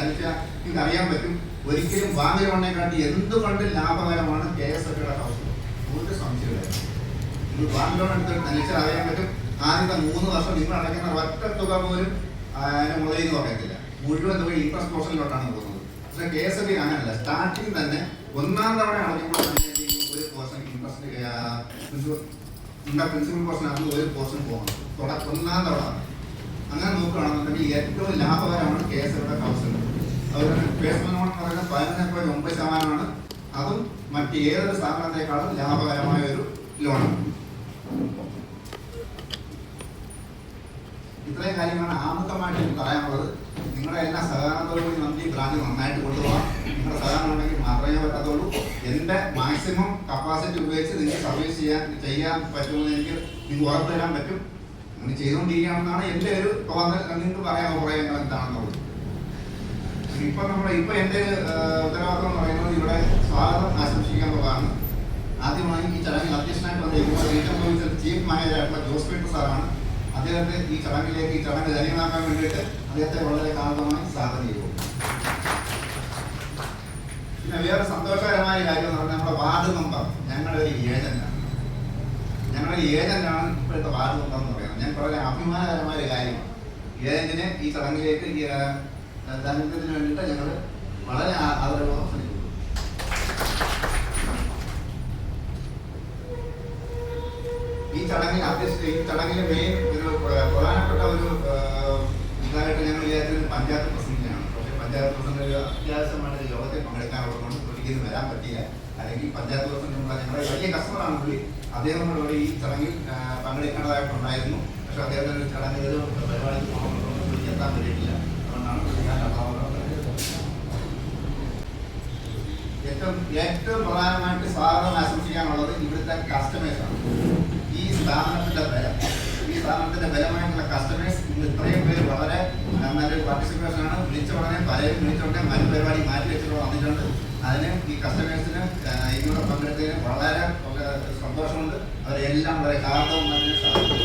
അന്വേഷിച്ചാൽ നിങ്ങൾക്ക് അറിയാൻ പറ്റും. ഒരിക്കലും വാങ്ങൽ കാട്ടി എന്തുകൊണ്ട് ലാഭകരമാണ് K S F house loan ഒരു സംശയമില്ല. നിങ്ങൾ വാങ്ങൽ ലോൺ എടുത്ത് അന്വേഷിച്ചാൽ അറിയാൻ പറ്റും. ആദ്യത്തെ മൂന്ന് വർഷം നിങ്ങൾ അടയ്ക്കുന്ന ഒറ്റ തുക പോലും അതിനെ അതിന് പറയത്തില്ല മുഴുവൻ തുക ഇൻട്രസ്റ്റ് പോർഷനിലോട്ടാണ് പോകുന്നത്. പക്ഷേ കെ എസ് എഫ് അങ്ങനല്ല. സ്റ്റാർട്ടിങ് തന്നെ ഒന്നാം തവണ അടയ്ക്കുമ്പോൾ ഒരു പോർഷൻ ഇൻട്രസ്റ്റ് പ്രിൻസിപ്പൽ പോർഷൻ ആണ് ഒരു പോർഷൻ പോകണം തുടക്കം ഒന്നാം തവണ അങ്ങനെ നോക്കുകയാണെന്നുണ്ടെങ്കിൽ ഏറ്റവും ലാഭകരമാണ് കെ എസ് ഹൗസ്. ലോൺ അതുപോലെ പേഴ്സണൽ ലോൺ എന്ന് പറയുന്നത് പതിനൊന്ന് പോയിന്റ് ഒമ്പത് ശതമാനമാണ്. അതും മറ്റ് ഏതൊരു സ്ഥാപനത്തെക്കാളും ലാഭകരമായ ഒരു ലോണാണ് ഇത്രയും കാര്യങ്ങളാണ് ആമുഖമായിട്ട് എനിക്ക് പറയാനുള്ളത്. നിങ്ങളുടെ എല്ലാ സഹകരണത്തോടുകൂടി നമുക്ക് ഈ ബ്രാഞ്ച് നന്നായിട്ട് കൊണ്ടുപോകാം. നിങ്ങളുടെ സഹകരണം ഉണ്ടെങ്കിൽ മാത്രമേ പറ്റത്തുള്ളൂ. എന്റെ മാക്സിമം കപ്പാസിറ്റി ഉപയോഗിച്ച് നിങ്ങൾക്ക് സർവീസ് ചെയ്യാൻ ചെയ്യാൻ പറ്റുമെന്ന് എനിക്ക് നിങ്ങൾക്ക് ഉറപ്പ് തരാൻ പറ്റും. അങ്ങനെ ചെയ്തുകൊണ്ടിരിക്കുകയാണെന്നാണ് എന്റെ ഒരു തോന്നൽ. നിങ്ങൾക്ക് പറയാൻ എന്താണെന്നുള്ളത് ഇപ്പൊ നമ്മുടെ ഇപ്പൊ എന്റെ ഉത്തരവാദിത്വം എന്ന് പറയുന്നത് ഇവിടെ സ്വാഗതം ആശംസിക്കാനുള്ളതാണ് ആദ്യമായി ഈ ചടങ്ങിൽ അധ്യക്ഷനായിട്ട് വന്നിരിക്കുന്നത് റീജിയണൽ ഓഫീസർ ചീഫ് മാനേജറായിട്ടുള്ള ജോസ് പീറ്റർ സാറാണ്. അദ്ദേഹത്തെ ഈ ചടങ്ങിലേക്ക് ഈ ചടങ്ങ് ധന്യമാക്കാൻ വേണ്ടിയിട്ട് അദ്ദേഹത്തെ വളരെ കാലമായി സ്വാഗതം ചെയ്തു പിന്നെ വേറെ സന്തോഷകരമായ കാര്യം എന്ന് പറഞ്ഞാൽ നമ്മുടെ വാർഡ് മെമ്പർ ഞങ്ങളുടെ ഒരു ഏജന്റാണ്. ഞങ്ങളുടെ ഏജന്റാണ് ഇപ്പോഴത്തെ വാർഡ് മെമ്പർ എന്ന് പറയുന്നത്. ഞാൻ വളരെ അഭിമാനകരമായ കാര്യമാണ് ഏജന്റിനെ ഈ ചടങ്ങിലേക്ക് ഈ ധനത്തിന് വേണ്ടിയിട്ട് ഞങ്ങൾ വളരെ ആദരവോടെ ക്ഷണിക്കുന്നു ഈ ചടങ്ങിൽ അധ്യക്ഷ ഈ ചടങ്ങിലെ മെയിൻ ഒരു പ്ര- പ്രധാനപ്പെട്ട ഒരു ഇതായിട്ട് ഞങ്ങൾ ഇദ്ദേഹത്തിന് പഞ്ചായത്ത് പഞ്ചായത്ത് പ്രസിഡന്റ് അത്യാവശ്യമാണ് യോഗത്തിൽ പങ്കെടുക്കാനുള്ളതുകൊണ്ട് പുള്ളിക്ക് വരാൻ പറ്റില്ല അല്ലെങ്കിൽ പഞ്ചായത്ത് പ്രസിഡന്റ് നമ്മുടെ ഞങ്ങളുടെ വലിയ കസ്റ്റമറാണ് പുള്ളി. അദ്ദേഹം നമ്മളോട് ഈ ചടങ്ങിൽ പങ്കെടുക്കേണ്ടതായിട്ടുണ്ടായിരുന്നു. പക്ഷെ അദ്ദേഹത്തിന്റെ ഒരു പരിപാടിക്ക് പോകണമെന്നുള്ളത് പുള്ളിക്ക് എത്താൻ പറ്റിയിട്ടില്ല. അതുകൊണ്ടാണ് പുള്ളി ഞാൻ ഏറ്റവും ഏറ്റവും പ്രധാനമായിട്ട് സ്വാഗതം ആശംസിക്കാനുള്ളത് ഇവിടുത്തെ കസ്റ്റമേഴ്സാണ് ഈ സ്ഥാപനത്തിന്റെ ബലം. ഈ സ്ഥാപനത്തിന്റെ ബലമായിട്ടുള്ള കസ്റ്റമേഴ്സ് ഇന്ന് ഇത്രയും പേര് വളരെ നല്ലൊരു പാർട്ടിസിപ്പേഷൻ ആണ്. വിളിച്ച ഉടനെ പലരും വിളിച്ചുടനെ മറ്റു പരിപാടി മാറ്റി വെച്ചിട്ട് വന്നിട്ടുണ്ട്. അതിന് ഈ കസ്റ്റമേഴ്സിന് ഇതിലൂടെ പങ്കെടുത്തതിന് വളരെ സന്തോഷമുണ്ട്. അവരെല്ലാം വളരെ കാർഡവും അതിന് സാധിക്കും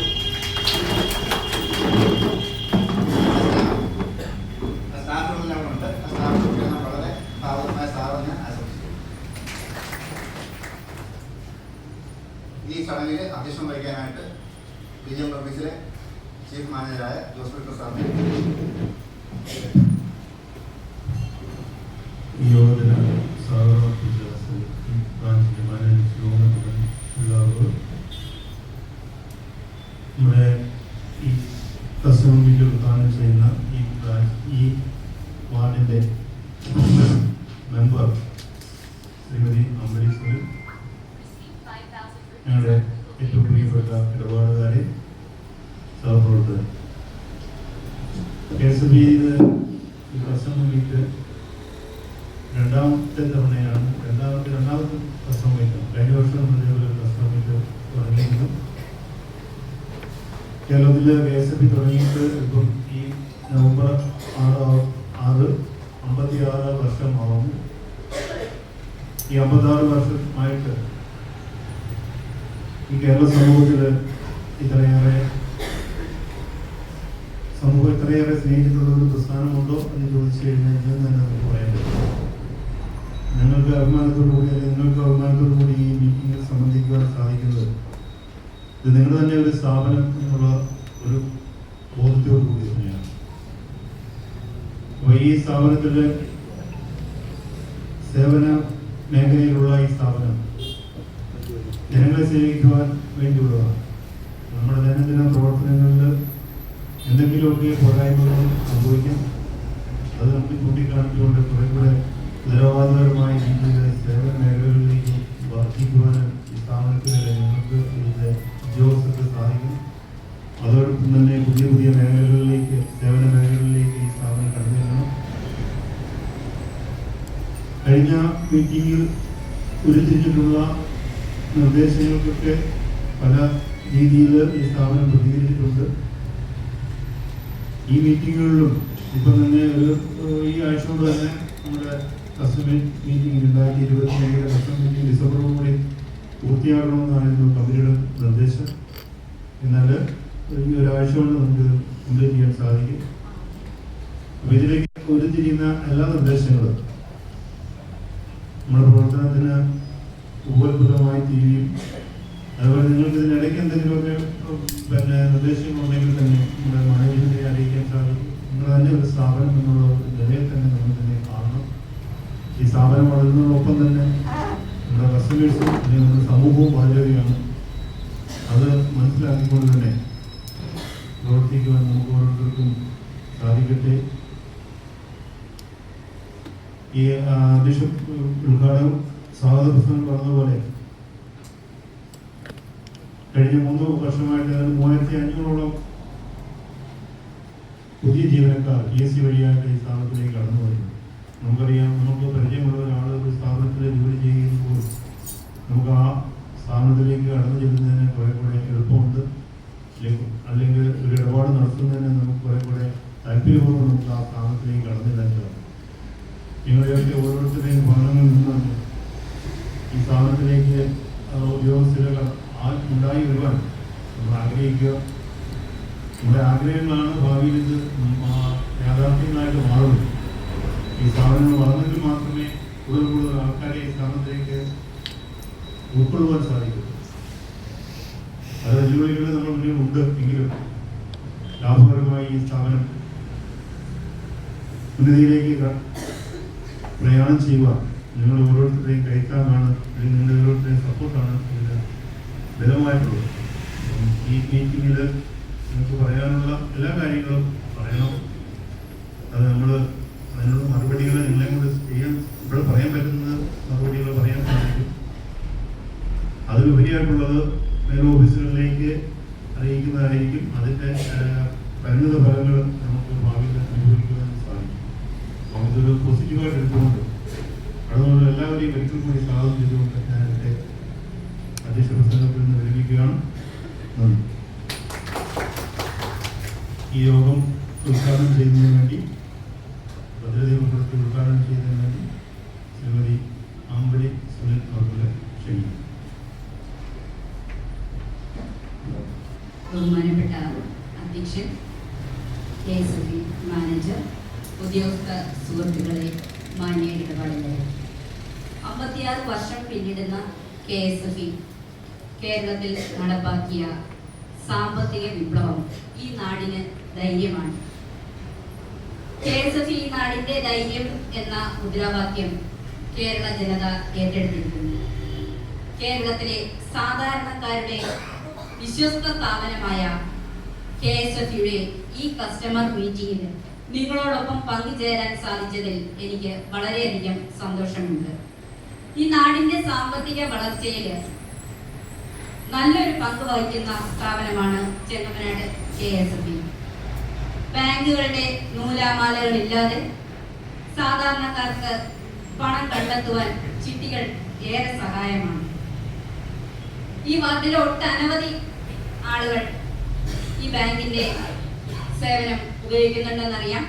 ഈ ചടങ്ങിൽ അധ്യക്ഷം വഹിക്കാനായിട്ട് റീജിയണൽ ഓഫീസിലെ ചീഫ് മാനേജറായ ജോസ് വിക്ടർ സാറിനെ ഈ യോഗത്തിന് സ്വാഗതം അർപ്പിച്ച ശ്രീ ബ്രാഞ്ചിന്റെ മാനേജർ ശിവകുമാരൻ എല്ലാവർക്കും നമ്മുടെ ഈ കസ്റ്റമർ മീറ്റ് ഉദ്ഘാടനം ചെയ്യുന്ന ഈ ബ്രാഞ്ച് ഈ വാർഡിന്റെ മെമ്പർ ശ്രീമതി അംബരീശ്വരൻ ഞങ്ങളുടെ ഏറ്റവും പ്രിയപ്പെട്ട ഇടപാടുകാരെ സഹപ്രവർത്തകർ കെ എസ് ബി ഈ കസ്റ്റമർ മീറ്റ് രണ്ടാമത്തെ തവണയാണ് രണ്ടാമത്തെ രണ്ടാമത്തെ കസ്റ്റമർ മീറ്റ് കഴിഞ്ഞ വർഷം ഇതേപോലെ കസ്റ്റമർ മീറ്റ് തുടങ്ങിയിരുന്നു കേരളത്തിൽ കെ എസ് എഫ് തുടങ്ങിയിട്ട് ഇപ്പം ഈ നവംബർ ആറ് ആറ് അമ്പത്തി ആറ് വർഷമാവുന്നു ഈ അമ്പത്താറ് വർഷമായിട്ട് ഈ കേരള സമൂഹത്തിൽ ഇത്രയേറെ സമൂഹം ഇത്രയേറെ സ്നേഹിച്ചിട്ടുള്ള ഒരു പ്രസ്ഥാനമുണ്ടോ എന്ന് ചോദിച്ചു കഴിഞ്ഞാൽ ഇല്ലെന്ന് തന്നെ നമുക്ക് പറയാൻ പറ്റും ഞങ്ങൾക്ക് അഭിമാനത്തോടു കൂടി അല്ലെങ്കിൽ നിങ്ങൾക്ക് അഭിമാനത്തോടു കൂടി ഈ മീറ്റിംഗിൽ സംബന്ധിക്കുവാൻ സാധിക്കുന്നത് ഇത് നിങ്ങൾ തന്നെ ഒരു സ്ഥാപനം എന്നുള്ള ഒരു ബോധത്തോടു കൂടി തന്നെയാണ്. അപ്പോൾ ഈ സ്ഥാപനത്തിലെ സേവന മേഖലയിലുള്ള ഈ സ്ഥാപനം ജനങ്ങളെ സേവിക്കുവാൻ വേണ്ടിയുള്ളതാണ്. നമ്മുടെ ദൈനംദിന പ്രവർത്തനങ്ങളിൽ എന്തെങ്കിലുമൊക്കെ പോരായ്മകൾ സംഭവിക്കാം. അത് നമുക്ക് ചൂണ്ടിക്കാണിച്ചുകൊണ്ട് കുറെ കൂടെ നിരവാദപരമായ രീതിയിൽ സേവന മേഖലകളിലേക്ക് വർദ്ധിക്കുവാനും ഈ സ്ഥാപനത്തിലെ ഞങ്ങൾക്ക് ഇതിന്റെ ഉദ്യോഗസ്ഥർക്ക് സാധിക്കും. അതോടൊപ്പം തന്നെ പുതിയ പുതിയ മേഖലകളിലേക്ക് സേവന മേഖലകളിലേക്ക് ഈ സ്ഥാപനം ചെല്ലണം. കഴിഞ്ഞ മീറ്റിംഗിൽ ഉരുത്തിരിച്ചിട്ടുള്ള നിർദ്ദേശങ്ങൾക്കൊക്കെ പല രീതിയിൽ ഈ സ്ഥാപനം പ്രതികരിച്ചിട്ടുണ്ട്. ഈ മീറ്റിങ്ങുകളിലും ഇപ്പം തന്നെ ഒരു ഈ ആഴ്ച കൊണ്ട് തന്നെ നമ്മുടെ കസ്റ്റമേറ്റ് മീറ്റിംഗ് രണ്ടായിരത്തി ഇരുപത്തി ഏഴിലെ കസ്റ്റം മീറ്റിംഗ് ഡിസംബറോട് കൂടി പൂർത്തിയാകണമെന്നായിരുന്നു കമ്പനിയുടെ നിർദ്ദേശം. എന്നാൽ ഈ ഒരാഴ്ച കൊണ്ട് നമുക്ക് കംപ്ലീറ്റ് ചെയ്യാൻ സാധിക്കും. അപ്പം ഇതിലേക്ക് ഉരുത്തിരിയുന്ന എല്ലാ നിർദ്ദേശങ്ങളും നമ്മുടെ പ്രവർത്തനത്തിന് ഉപത്ഭുതമായി തീരുകയും അതുപോലെ നിങ്ങൾക്ക് ഇതിനിടയ്ക്ക് എന്തെങ്കിലുമൊക്കെ പിന്നെ നിർദ്ദേശങ്ങളുണ്ടെങ്കിൽ തന്നെ നമ്മുടെ മാനേജ്മെന്റിനെ അറിയിക്കാൻ സാധിക്കും. നിങ്ങൾ തന്നെ ഒരു സ്ഥാപനം എന്നുള്ള നിലയിൽ തന്നെ നമ്മൾ തന്നെ കാണണം. ഈ സ്ഥാപനം വളരുന്നതിനൊപ്പം തന്നെ നമ്മുടെ കസ്റ്റമേഴ്സും അല്ലെങ്കിൽ നമ്മുടെ സമൂഹവും വളരെയാണ് അത് മനസ്സിലാക്കിക്കൊണ്ട് തന്നെ പ്രവർത്തിക്കുവാൻ നമുക്ക് ഓരോരുത്തർക്കും സാധിക്കട്ടെ. ഈ ബിഷപ്പ് ഉദ്ഘാടനം സ്വാഗത പ്രസംഗം പറഞ്ഞതുപോലെ കഴിഞ്ഞ മൂന്ന് വർഷമായിട്ട് മൂവായിരത്തി അഞ്ഞൂറോളം പുതിയ ജീവനക്കാർ പി എസ് സി വഴിയായിട്ട് ഈ സ്ഥാപനത്തിലേക്ക് കടന്നു വരുന്നു. നമുക്കറിയാം നമുക്ക് പരിചയമുള്ള ഒരാൾ ഒരു സ്ഥാപനത്തിൽ ജോലി ചെയ്യുമ്പോൾ നമുക്ക് ആ സ്ഥാപനത്തിലേക്ക് കടന്നു ചെല്ലുന്നതിന് കുറെ കൂടെ എളുപ്പമുണ്ട്. അല്ലെങ്കിൽ- ഒരു ഇടപാട് നടത്തുന്നതിന് നമുക്ക് കുറെ കൂടെ താല്പര്യപൂർവം നമുക്ക് ആ സ്ഥാപനത്തിലേക്ക് കടന്നില്ലാൻ സാധിക്കും നിങ്ങളുടെയൊക്കെ ഓരോരുത്തരുടെയും ഭാഗങ്ങളിൽ നിന്നാണ് ഈ സ്ഥാപനത്തിലേക്ക് ആ, ഉദ്യോഗസ്ഥരെ ക- ആ- ഉണ്ടായി വരുവാൻ ആഗ്രഹിക്കുക. നമ്മുടെ ആഗ്രഹങ്ങളാണ് ഭാവിയിൽ ഇത് യാഥാർത്ഥ്യങ്ങളായിട്ട് മാറുന്നത്. ഈ സ്ഥാപനങ്ങൾ വളർന്നെങ്കിൽ മാത്രമേ കൂടുതൽ കൂടുതൽ ആൾക്കാരെ ഈ സ്ഥാപനത്തിലേക്ക് ഉൾക്കൊള്ളുവാൻ സാധിക്കൂ. അത് വെല്ലുവിളികൾ നമ്മൾ മുന്നിൽ ഉണ്ട് എങ്കിലും ലാഭകരമായി ഈ സ്ഥാപനം ഉന്നതിയിലേക്ക് പ്രയാണം ചെയ്യുക. നിങ്ങൾ ഓരോരുത്തരുടെയും കൈത്താങ്ങാണ് അല്ലെങ്കിൽ നിങ്ങളുടെ ഓരോരുത്തരുടെയും സപ്പോർട്ടാണ് ഇതിന് ബലമായിട്ടുള്ളത്. ഈ മീറ്റിങ്ങിൽ നിങ്ങൾക്ക് പറയാനുള്ള എല്ലാ കാര്യങ്ങളും പറയണം. അത് നമ്മൾ അതിനുള്ള മറുപടികൾ നിങ്ങളെ കൂടെ ചെയ്യാൻ ഇവിടെ പറയാൻ പറ്റുന്ന മറുപടികൾ പറയാൻ സാധിക്കും. അതിലുപരിയായിട്ടുള്ളത് മേൽ ഓഫീസുകളിലേക്ക് അറിയിക്കുന്നതായിരിക്കും. അതിന്റെ പരിണിത ഫലങ്ങൾ നമുക്ക് ഭാവിയിൽ അനുഭവിക്കുന്നതിന് സാധിക്കും. അപ്പം ഇതൊരു പോസിറ്റീവായിട്ട് എടുത്തുകൊണ്ട് അതുകൊണ്ട് എല്ലാവരെയും ഒരിക്കൽ കൂടി സ്വാഗതം ചെയ്തുകൊണ്ട് ഞാൻ എന്റെ അധ്യക്ഷ പ്രസംഗത്തിൽ നിന്ന് വിരമിക്കുകയാണ്. ഈ യോഗം ഉദ്ഘാടനം ചെയ്യുന്നതിന് വേണ്ടി ഉൾപ്പെടുത്തി ഉദ്ഘാടനം ചെയ്യുന്നതിന് വേണ്ടി ശ്രീമതി അമ്പലി സുനിൽ അവരുടെ ക്ഷണിക്കുന്നു. ബഹുമാനപ്പെട്ട അധ്യക്ഷൻ കെ എസ് എഫ് മാനേജർ ഉദ്യോഗസ്ഥ സുഹൃത്തുക്കളെ മാന്യ ഇടപാടിലെ അമ്പത്തിയാറ് വർഷം പിന്നിടുന്ന കെ എസ് എഫ് കേരളത്തിൽ നടപ്പാക്കിയ സാമ്പത്തിക വിപ്ലവം. ഈ നാടിന് ധൈര്യമാണ്. കെ എസ് എഫ് ഈ നാടിന്റെ ധൈര്യം എന്ന മുദ്രാവാക്യം കേരള ജനത ഏറ്റെടുത്തിരിക്കുന്നു. കേരളത്തിലെ സാധാരണക്കാരുടെ വിശ്വസ്ത സ്ഥാപനമായ കെ എസ് എഫ് യുടെ ഈ കസ്റ്റമർ മീറ്റിംഗിൽ നിങ്ങളോടൊപ്പം പങ്കുചേരാൻ സാധിച്ചതിൽ എനിക്ക് വളരെയധികം സന്തോഷമുണ്ട്. ഈ നാടിന്റെ സാമ്പത്തിക വളർച്ചയിൽ നല്ലൊരു പങ്ക് വഹിക്കുന്ന സ്ഥാപനമാണ് ചെങ്ങമ്പനാട് കെ എസ് എഫ് ബാങ്കുകളുടെ നൂലാമാലകളില്ലാതെ സാധാരണക്കാർക്ക് പണം കണ്ടെത്തുവാൻ ചിട്ടികൾ ഏറെ സഹായമാണ്. ഈ വാർഡിലെ ഒട്ടനവധി ആളുകൾ ഈ ബാങ്കിന്റെ സേവനം ഉപയോഗിക്കുന്നുണ്ടെന്നറിയാം.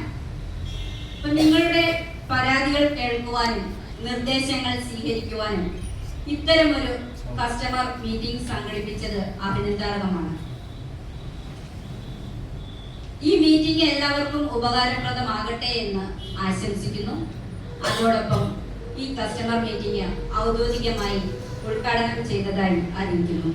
അപ്പൊ നിങ്ങളുടെ പരാതികൾ കേൾക്കുവാനും നിർദ്ദേശങ്ങൾ സ്വീകരിക്കുവാനും ഇത്തരമൊരു കസ്റ്റമർ മീറ്റിംഗ് സംഘടിപ്പിച്ചത് അഭിനന്ദാർഹമാണ്. ഈ മീറ്റിംഗ് എല്ലാവർക്കും ഉപകാരപ്രദമാകട്ടെ എന്ന് ആശംസിക്കുന്നു. അതോടൊപ്പം ഈ കസ്റ്റമർ മീറ്റിംഗ് ഔദ്യോഗികമായി ഉദ്ഘാടനം ചെയ്തതായി അറിയിക്കുന്നു.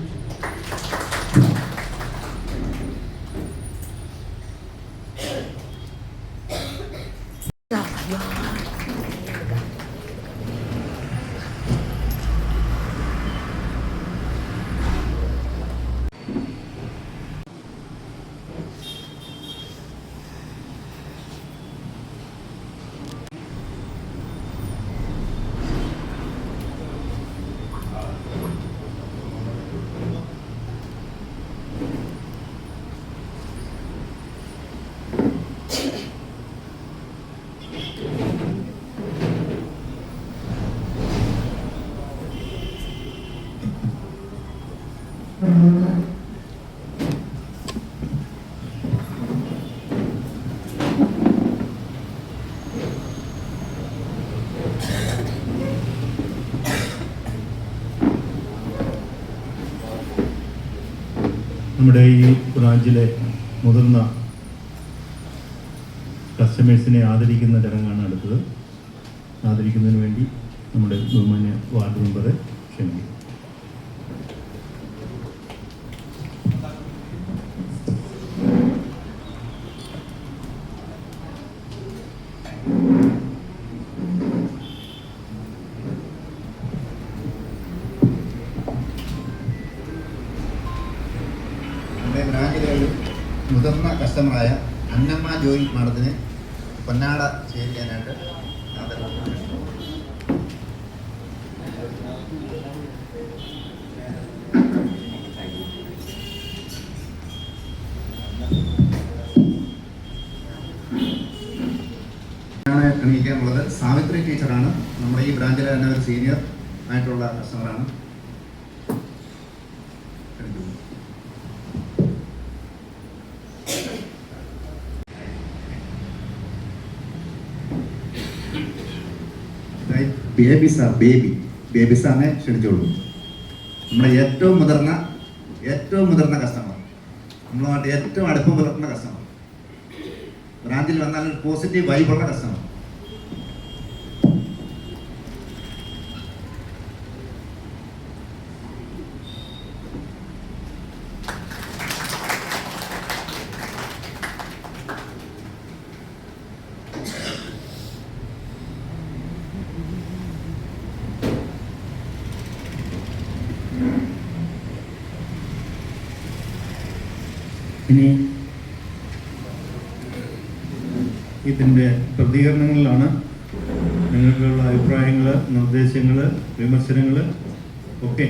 നമ്മുടെ ഈ ബ്രാഞ്ചിലെ മുതിർന്ന കസ്റ്റമേഴ്സിനെ ആദരിക്കുന്ന ചടങ്ങാണ് അടുത്തത്. ആദരിക്കുന്നതിന് വേണ്ടി നമ്മുടെ ബഹുമാന്യ വാർഡ് മെമ്പറെ ക്ഷണിക്കും നമ്മുടെ ബ്രാഞ്ചിലെ ഒരു മുതിർന്ന കസ്റ്റമറായ അന്നമ്മ ജോയി മാഡത്തിന് പൊന്നാട ചെയ്യാനായിട്ട് ആദരവ് ആണ് ക്ഷണിക്കാനുള്ളത് സാവിത്രി ടീച്ചറാണ്. നമ്മുടെ ഈ ബ്രാഞ്ചിലെ തന്നെ ഒരു സീനിയർ ആയിട്ടുള്ള ക്ഷണിക്കുന്നു. ബേബി സാർ ബേബി ബേബി സാറിനെ ക്ഷണിച്ചോളൂ. നമ്മുടെ ഏറ്റവും മുതിർന്ന ഏറ്റവും മുതിർന്ന കസ്റ്റമർ നമ്മളുമായിട്ട് ഏറ്റവും അടുപ്പം പുലർത്തുന്ന കസ്റ്റമർ ബ്രാഞ്ചിൽ വന്നാൽ ഒരു പോസിറ്റീവ് വൈബുള്ള കസ്റ്റമർ ഇനി ഇതിന്റെ പ്രതികരണങ്ങളിലാണ് നിങ്ങൾക്കുള്ള അഭിപ്രായങ്ങൾ നിർദ്ദേശങ്ങൾ വിമർശനങ്ങൾ ഒക്കെ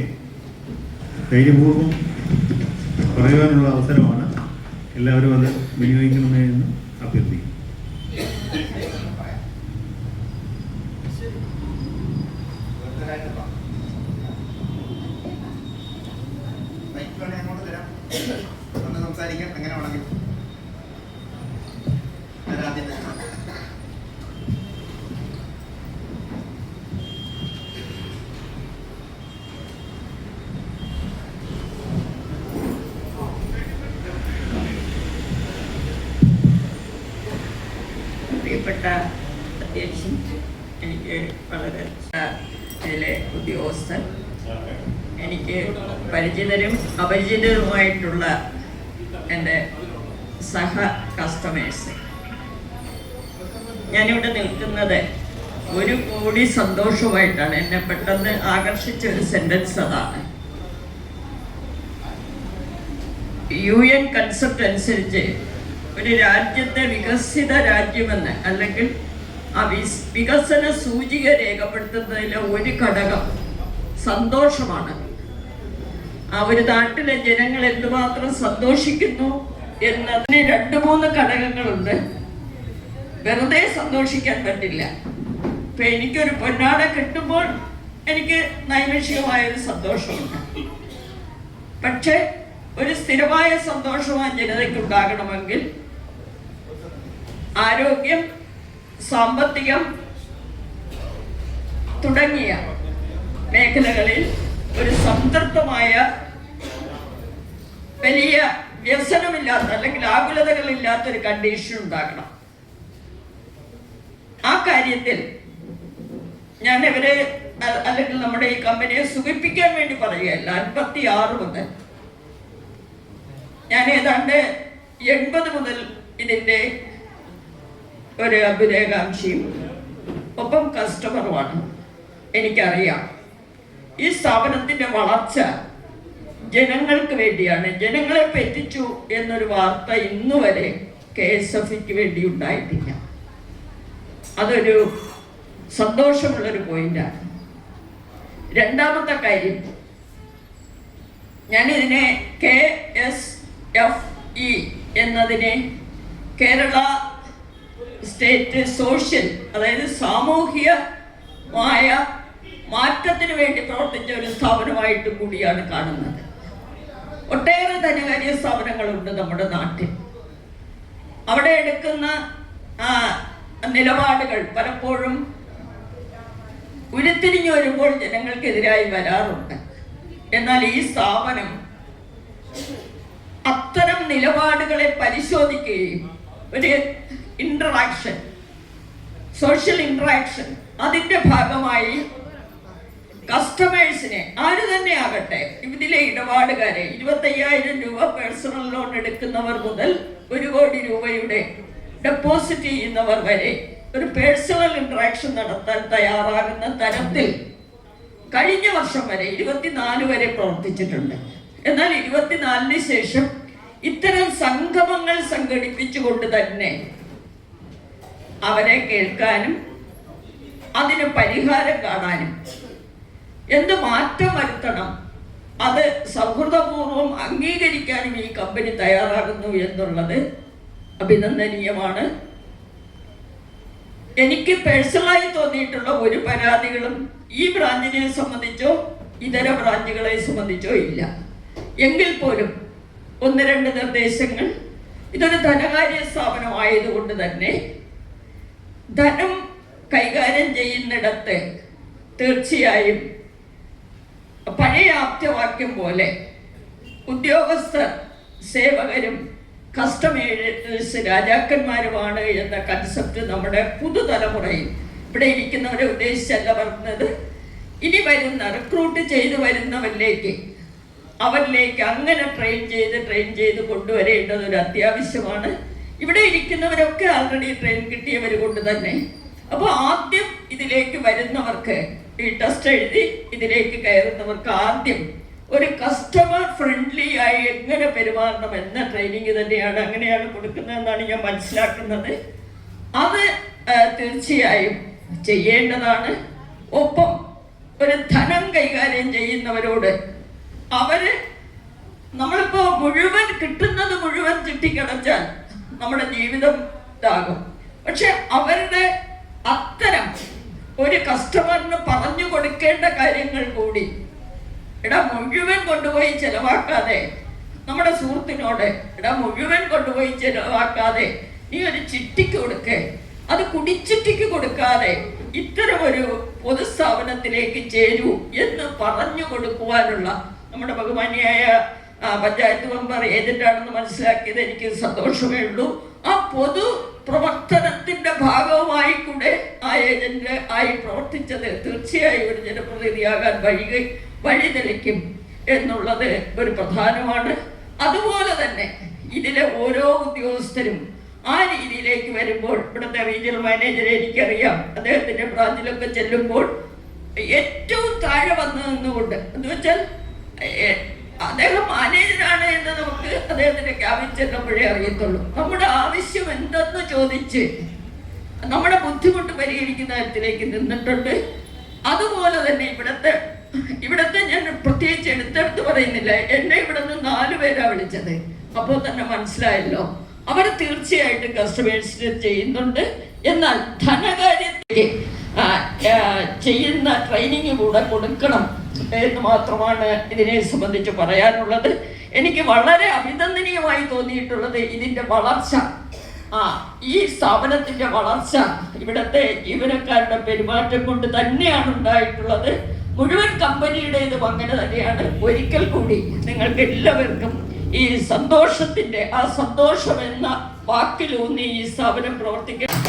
ധൈര്യപൂർവം പറയുവാനുള്ള അവസരമാണ് എല്ലാവരും അത് വിനിയോഗിക്കണമെന്ന് അഭ്യർത്ഥിക്കും എനിക്ക് വളരെ ഇതിലെ ഉദ്യോഗസ്ഥൻ. എനിക്ക് പരിചിതരും അപരിചിതരുമായിട്ടുള്ള എന്റെ സഹ കസ്റ്റമേഴ്സ് ഞാനിവിടെ നിൽക്കുന്നത് ഒരു കോടി സന്തോഷമായിട്ടാണ് എന്നെ പെട്ടെന്ന് ആകർഷിച്ച ഒരു സെന്റൻസ് അതാണ്. യു എൻ കൺസെപ്റ്റ് അനുസരിച്ച് ഒരു രാജ്യത്തെ വികസിത രാജ്യമെന്ന് അല്ലെങ്കിൽ ആ വികസന സൂചിക രേഖപ്പെടുത്തുന്നതിലെ ഒരു ഘടകം സന്തോഷമാണ്. ആ ഒരു നാട്ടിലെ ജനങ്ങൾ എന്തുമാത്രം സന്തോഷിക്കുന്നു എന്നതിന് രണ്ട് മൂന്ന് ഘടകങ്ങളുണ്ട്. വെറുതെ സന്തോഷിക്കാൻ പറ്റില്ല. ഇപ്പൊ എനിക്കൊരു പൊന്നാട കിട്ടുമ്പോൾ എനിക്ക് നൈമിഷികമായ ഒരു സന്തോഷമുണ്ട്. പക്ഷേ ഒരു സ്ഥിരമായ സന്തോഷം ആ ജനതയ്ക്ക് ഉണ്ടാകണമെങ്കിൽ ആരോഗ്യം സാമ്പത്തികം തുടങ്ങിയ മേഖലകളിൽ ഒരു സംതൃപ്തമായ വലിയ വ്യസനമില്ലാത്ത അല്ലെങ്കിൽ ആകുലതകളില്ലാത്ത ഒരു കണ്ടീഷൻ ഉണ്ടാകണം. ആ കാര്യത്തിൽ ഞാൻ ഇവരെ അല്ലെങ്കിൽ നമ്മുടെ ഈ കമ്പനിയെ സുഖിപ്പിക്കാൻ വേണ്ടി പറയുകയല്ല. അൻപത്തി ആറ് മുതൽ ഞാൻ ഏതാണ്ട് എൺപത് മുതൽ ഇതിന്റെ ഒരു അഭിനയകാംക്ഷിയും ഒപ്പം കസ്റ്റമറുമാണ് എനിക്കറിയാം. ഈ സ്ഥാപനത്തിന്റെ വളർച്ച ജനങ്ങൾക്ക് വേണ്ടിയാണ്. ജനങ്ങളെ പറ്റിച്ചു എന്നൊരു വാർത്ത ഇന്നുവരെ കെ എസ് എഫിക്ക് വേണ്ടി ഉണ്ടായിട്ടില്ല. അതൊരു സന്തോഷമുള്ളൊരു പോയിന്റാണ് രണ്ടാമത്തെ കാര്യം. ഞാനിതിനെ കെ എസ് എഫ് ഇ എന്നതിനെ കേരള സ്റ്റേറ്റ് സോഷ്യൽ അതായത് സാമൂഹികമായ മാറ്റത്തിന് വേണ്ടി പ്രവർത്തിച്ച ഒരു സ്ഥാപനമായിട്ട് കൂടിയാണ് കാണുന്നത്. ഒട്ടേറെ ധനകാര്യ സ്ഥാപനങ്ങളുണ്ട് നമ്മുടെ നാട്ടിൽ. അവിടെ എടുക്കുന്ന നിലപാടുകൾ പലപ്പോഴും ഉരുത്തിരിഞ്ഞു വരുമ്പോൾ ജനങ്ങൾക്കെതിരായി വരാറുണ്ട്. എന്നാൽ ഈ സ്ഥാപനം അത്തരം നിലപാടുകളെ പരിശോധിക്കുകയും ഒരു ഇന്ററാക്ഷൻ സോഷ്യൽ ഇന്ററാക്ഷൻ അതിന്റെ ഭാഗമായി കസ്റ്റമേഴ്സിനെ ആര് തന്നെ ആകട്ടെ ഇതിലെ ഇടപാടുകാരെ ഇരുപത്തയ്യായിരം രൂപ പേഴ്സണൽ ലോൺ എടുക്കുന്നവർ മുതൽ ഒരു കോടി രൂപയുടെ ഡെപ്പോസിറ്റ് ചെയ്യുന്നവർ വരെ ഒരു പേഴ്സണൽ ഇന്ററാക്ഷൻ നടത്താൻ തയ്യാറാകുന്ന തരത്തിൽ കഴിഞ്ഞ വർഷം വരെ ഇരുപത്തിനാല് വരെ പ്രവർത്തിച്ചിട്ടുണ്ട്. എന്നാൽ ഇരുപത്തിനാലിന് ശേഷം ഇത്തരം സംഗമങ്ങൾ സംഘടിപ്പിച്ചുകൊണ്ട് തന്നെ അവരെ കേൾക്കാനും അതിന് പരിഹാരം കാണാനും. എന്ത് മാറ്റം വരുത്തണം? അത് സൗഹൃദപൂർവം അംഗീകരിക്കാനും ഈ കമ്പനി തയ്യാറാകുന്നു എന്നുള്ളത് അഭിനന്ദനീയമാണ്. എനിക്ക് പേഴ്സണലായി തോന്നിയിട്ടുള്ള ഒരു പരാതികളും ഈ ബ്രാഞ്ചിനെ സംബന്ധിച്ചോ ഇതര ബ്രാഞ്ചുകളെ സംബന്ധിച്ചോ ഇല്ല. എങ്കിൽ പോലും ഒന്ന് രണ്ട് നിർദ്ദേശങ്ങൾ. ഇതൊരു ധനകാര്യ സ്ഥാപനമായതുകൊണ്ട് തന്നെ ധനം കൈകാര്യം ചെയ്യുന്നിടത്ത് തീർച്ചയായും പഴയ ആപ്തവാക്യം പോലെ ഉദ്യോഗസ്ഥർ സേവകരും കസ്റ്റമേഴ്സ് രാജാക്കന്മാരുമാണ് എന്ന കൺസെപ്റ്റ് നമ്മുടെ പുതുതലമുറയിൽ ഇവിടെ ഇരിക്കുന്നവരെ ഉദ്ദേശിച്ചല്ല പറഞ്ഞത്. ഇനി വരുന്ന റിക്രൂട്ട് ചെയ്ത് വരുന്നവരിലേക്ക് അവരിലേക്ക് അങ്ങനെ ട്രെയിൻ ചെയ്ത് ട്രെയിൻ ചെയ്ത് കൊണ്ടുവരേണ്ടത് ഒരു അത്യാവശ്യമാണ്. ഇവിടെ ഇരിക്കുന്നവരൊക്കെ ആൾറെഡി ട്രെയിൻ കിട്ടിയവർ കൊണ്ട് തന്നെ. അപ്പോൾ ആദ്യം ഇതിലേക്ക് വരുന്നവർക്ക് ഈ ടെസ്റ്റ് എഴുതി ഇതിലേക്ക് കയറുന്നവർക്ക് ആദ്യം ഒരു കസ്റ്റമർ ഫ്രണ്ട്ലി ആയി എങ്ങനെ പെരുമാറണം എന്ന ട്രെയിനിങ് തന്നെയാണ് അങ്ങനെയാണ് കൊടുക്കുന്നതെന്നാണ് ഞാൻ മനസ്സിലാക്കുന്നത്. അത് തീർച്ചയായും ചെയ്യേണ്ടതാണ്. ഒപ്പം ഒരു ധനം കൈകാര്യം ചെയ്യുന്നവരോട് അവർ നമ്മളിപ്പോ മുഴുവൻ കിട്ടുന്നത് മുഴുവൻ ചിട്ടിക്കടച്ചാൽ നമ്മുടെ ജീവിതം ഇതാകും. പക്ഷെ അവരുടെ അത്തരം ഒരു കസ്റ്റമറിന് പറഞ്ഞു കൊടുക്കേണ്ട കാര്യങ്ങൾ കൂടി എടാ മുഴുവൻ കൊണ്ടുപോയി ചെലവാക്കാതെ നമ്മുടെ സുഹൃത്തിനോട് എടാ മുഴുവൻ കൊണ്ടുപോയി ചെലവാക്കാതെ നീ ഒരു ചിട്ടിക്ക് കൊടുക്കേ. അത് കുടിച്ചിട്ടിക്ക് കൊടുക്കാതെ ഇത്തരം ഒരു പൊതുസ്ഥാപനത്തിലേക്ക് ചേരൂ എന്ന് പറഞ്ഞു കൊടുക്കുവാനുള്ള നമ്മുടെ ബഹുമാനിയായ പഞ്ചായത്ത് മെമ്പർ ഏജന്റാണെന്ന് മനസ്സിലാക്കിയത് എനിക്ക് സന്തോഷമേ ഉള്ളൂ. ആ പൊതു പ്രവർത്തനത്തിന്റെ ഭാഗമായി കൂടെ ആ ഏജന്റ് ആയി പ്രവർത്തിച്ചത് തീർച്ചയായും ഒരു ജനപ്രതിനിധിയാകാൻ വഴി തെളിക്കും എന്നുള്ളത് ഒരു പ്രധാനമാണ്. അതുപോലെ തന്നെ ഇതിലെ ഓരോ ഉദ്യോഗസ്ഥരും ആ രീതിയിലേക്ക് വരുമ്പോൾ ഇവിടുത്തെ റീജിയണൽ മാനേജറെ എനിക്കറിയാം. അദ്ദേഹത്തിന്റെ ബ്രാഞ്ചിലൊക്കെ ചെല്ലുമ്പോൾ ഏറ്റവും താഴെ വന്നു നിന്നുകൊണ്ട് എന്ന് വെച്ചാൽ അദ്ദേഹം മാനേജരാണ് എന്ന് നമുക്ക് അദ്ദേഹത്തിന്റെ ക്യാബിൻ ചെല്ലുമ്പോഴേ അറിയത്തുള്ളൂ. നമ്മുടെ ആവശ്യം എന്തെന്ന് ചോദിച്ച് നമ്മുടെ ബുദ്ധിമുട്ട് പരിഹരിക്കുന്ന തരത്തിലേക്ക് നിന്നിട്ടുണ്ട്. അതുപോലെ തന്നെ ഇവിടത്തെ ഇവിടത്തെ ഞാൻ പ്രത്യേകിച്ച് എടുത്തെടുത്ത് പറയുന്നില്ല. എന്നെ ഇവിടെ നിന്ന് നാല് പേരാ വിളിച്ചത്. അപ്പോൾ തന്നെ മനസ്സിലായല്ലോ. അവർ തീർച്ചയായിട്ടും കസ്റ്റമേഴ്സിന് ചെയ്യുന്നുണ്ട്. എന്നാൽ ധനകാര്യത്തിൽ ചെയ്യുന്ന ട്രെയിനിങ് കൂടെ കൊടുക്കണം. എന്ന് മാത്രമാണ് ഇതിനെ സംബന്ധിച്ച് പറയാനുള്ളത്. എനിക്ക് വളരെ അഭിനന്ദനീയമായി തോന്നിയിട്ടുള്ളത് ഇതിന്റെ വളർച്ച. ആ ഈ സ്ഥാപനത്തിന്റെ വളർച്ച ഇവിടുത്തെ ജീവനക്കാരുടെ പെരുമാറ്റം കൊണ്ട് തന്നെയാണ് ഉണ്ടായിട്ടുള്ളത്. മുഴുവൻ കമ്പനിയുടേതും അങ്ങനെ തന്നെയാണ്. ഒരിക്കൽ കൂടി നിങ്ങൾക്ക് എല്ലാവർക്കും ഈ സന്തോഷത്തിന്റെ ആ സന്തോഷം എന്ന വാക്കിലൂന്നി ഈ സ്ഥാപനം പ്രവർത്തിക്കണം